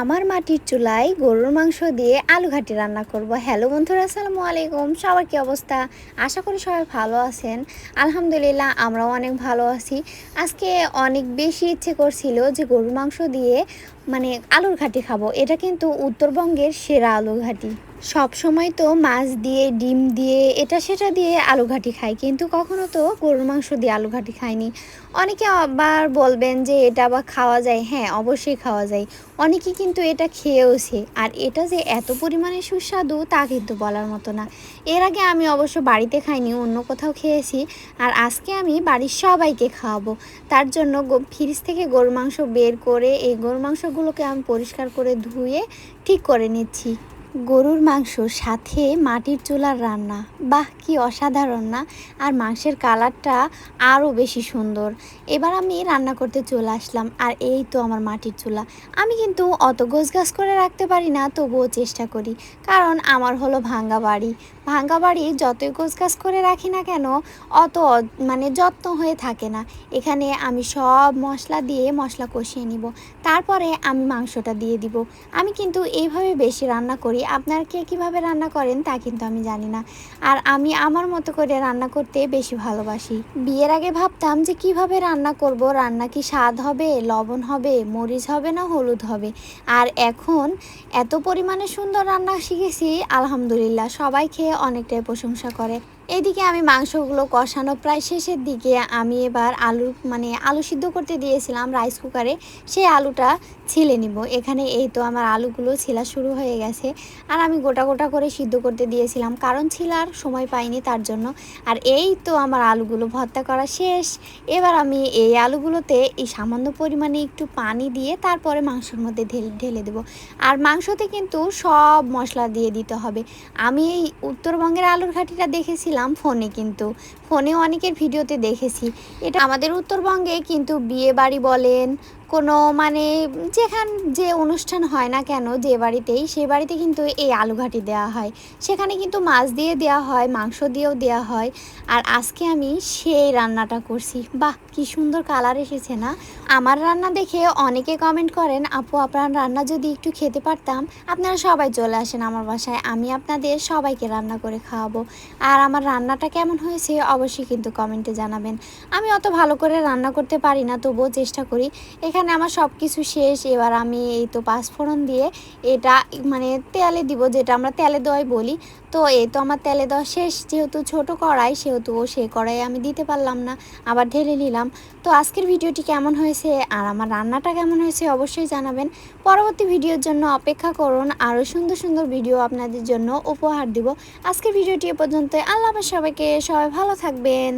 আমার মাটির চুলায় গরুর মাংস দিয়ে আলু ঘাটি রান্না করব। হ্যালো বন্ধুরা, আসসালামু আলাইকুম। সবার কী অবস্থা? আশা করি সবাই ভালো আছেন। আলহামদুলিল্লাহ, আমরাও অনেক ভালো আছি। আজকে অনেক বেশি ইচ্ছে করছিল যে গরুর মাংস দিয়ে মানে আলুর ঘাটি খাব। এটা কিন্তু উত্তরবঙ্গের সেরা আলু ঘাটি। সব সময় তো মাছ দিয়ে, ডিম দিয়ে, এটা সেটা দিয়ে আলু ঘাটি খাই কিন্তু কখনো তো গরুর মাংস দিয়ে আলু ঘাটি খাইনি অনেকে আবার বলবেন যে এটা আবার খাওয়া যায়। হ্যাঁ অবশ্যই খাওয়া যায়। অনেকে কিন্তু এটা খেয়েওছে। আর এটা যে এত পরিমাণে সুস্বাদু তা কিন্তু বলার মতো না। এর আগে আমি অবশ্য বাড়িতে খাইনি, অন্য কোথাও খেয়েছি। আর আজকে আমি বাড়ির সবাইকে খাওয়াবো। তার জন্য ফ্রিজ থেকে গরুর মাংস বের করে এই গরুর মাংসগুলোকে আমি পরিষ্কার করে ধুয়ে ঠিক করে নিচ্ছি। গরুর মাংস, সাথে মাটির চুলার রান্না। বাহ, কি অসাধারণ না? আর মাংসের কালারটা আরও বেশি সুন্দর। এবার আমি রান্না করতে চলে আসলাম, আর এই তো আমার মাটির চুলা। আমি কিন্তু অত গোছগাছ করে রাখতে পারি না, তবুও চেষ্টা করি। কারণ আমার হলো ভাঙ্গা বাড়ি। ভাঙ্গা বাড়ি যতই গোছগাছ করে রাখি না কেন, অত মানে যত্ন হয়ে থাকে না। এখানে আমি সব মশলা দিয়ে মশলা কষিয়ে নিব। তারপরে আমি মাংসটা দিয়ে দিব। আমি কিন্তু এইভাবে বেশি রান্না করি আপনারা কে কীভাবে রান্না করেন তা কিন্তু আমি জানি না। আর আমি আমার মতো করে রান্না করতে বেশি ভালোবাসি। বিয়ের আগে ভাবতাম যে কীভাবে রান্না করব, রান্না কি স্বাদ হবে, লবণ হবে, মরিচ হবে না হলুদ হবে? আর এখন এত পরিমাণে সুন্দর রান্না শিখেছি, আলহামদুলিল্লাহ সবাই খেয়ে অনেকটাই প্রশংসা করে। এদিকে আমি মাংসগুলো কষানো প্রায় শেষের দিকে আমি এবার আলু মানে আলু সিদ্ধ করতে দিয়েছিলাম রাইস কুকারে সেই আলুটা ছিলে নিব। এখানে এই তো আমার আলুগুলো ছিলা শুরু হয়ে গেছে। আর আমি গোটা গোটা করে সিদ্ধ করতে দিয়েছিলাম, কারণ ছিলার সময় পাইনি তার জন্য। আর এই তো আমার আলুগুলো ভর্তা করা শেষ। এবার আমি এই আলুগুলোতে এই সামান্য পরিমাণে একটু পানি দিয়ে তারপরে মাংসের মধ্যে ঢেলে ঢেলে দেবো। আর মাংসতে কিন্তু সব মশলা দিয়ে দিতে হবে। আমি এই উত্তরবঙ্গের আলুর ঘাটিটা দেখেছিলাম ফোনে কিন্তু। ফোনে অনেকের ভিডিওতে দেখেছি। এটা আমাদের উত্তরবঙ্গে কিন্তু বিয়ে বাড়ি বলেন কোনো মানে যেখান যে অনুষ্ঠান হয় না কেন যে বাড়িতেই, সে বাড়িতে কিন্তু এই আলু ঘাটি দেওয়া হয়। সেখানে কিন্তু মাছ দিয়ে দেওয়া হয়, মাংস দিয়েও দেওয়া হয়। আর আজকে আমি সেই রান্নাটা করছি। বাহ, কি সুন্দর কালার এসেছে না? আমার রান্না দেখে অনেকে কমেন্ট করেন, আপু, আপনার রান্না যদি একটু খেতে পারতাম, আপনারা সবাই চলে আসেন আমার বাসায়, আমি আপনাদের সবাইকে রান্না করে খাওয়াবো। আর আমার রান্নাটা কেমন হয়েছে অবশ্যই কিন্তু কমেন্টে জানাবেন। আমি অত ভালো করে রান্না করতে পারি না, তবুও চেষ্টা করি। এখানে আমার সব কিছু শেষ। এবার আমি এই তো পাঁচফোড়ন দিয়ে এটা মানে তেলে দিব, যেটা আমরা তেলে দেওয়াই বলি। তো এই তো আমার তেলে দেওয়া শেষ। যেহেতু ছোট কড়াই, সেহেতু সেই কড়াই আমি দিতে পারলাম না, আবার ঢেলে নিলাম। তো আজকের ভিডিওটি কেমন হয়েছে আর আমার রান্নাটা কেমন হয়েছে অবশ্যই জানাবেন। পরবর্তী ভিডিওর জন্য অপেক্ষা করুন, আরও সুন্দর সুন্দর ভিডিও আপনাদের জন্য উপহার দিব। আজকের ভিডিওটি এ পর্যন্ত আল্লাহ সবাইকে, সবাই ভালো থাকবেন।